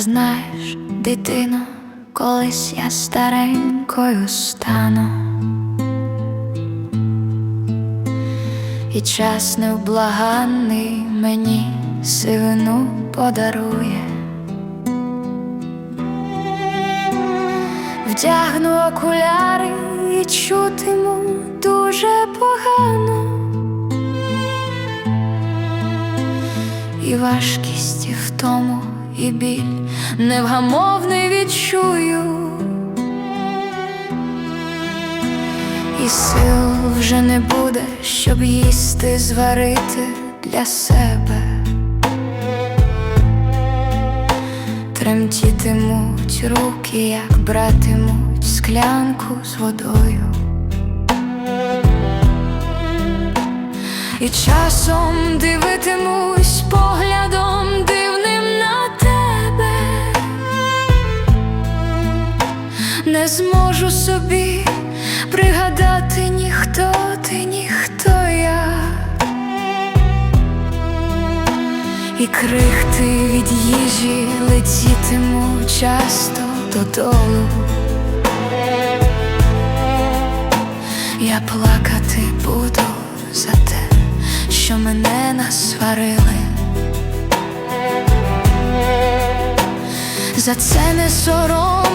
Знаєш, дитино, колись я старенькою стану, і час невблаганний мені сивину подарує. Вдягну окуляри і чутиму дуже погано. І важкість, і втому, і біль невгамовний відчую, і сил вже не буде, щоб їсти, зварити для себе. Тремтітимуть руки, як братимуть склянку з водою. І часом дивитимусь поглядом зможу собі пригадати ніхто ти, ніхто я, і крихти від їжі летітиму часто додолу. Я плакати буду за те, що мене насварили. За це не соромся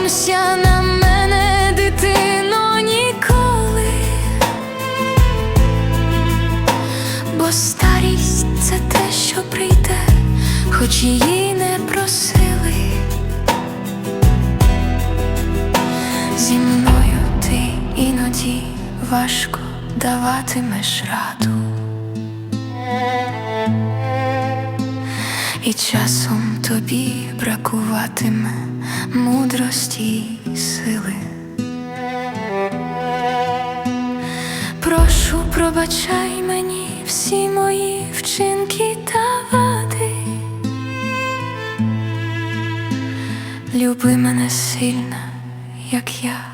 хоч її не просили. Зі мною ти іноді важко даватимеш раду. І часом тобі бракуватиме мудрості й сили. Прошу, пробачай мені всі мої вчинки та Люби мене сильно, як я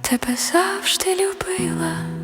тебе завжди любила.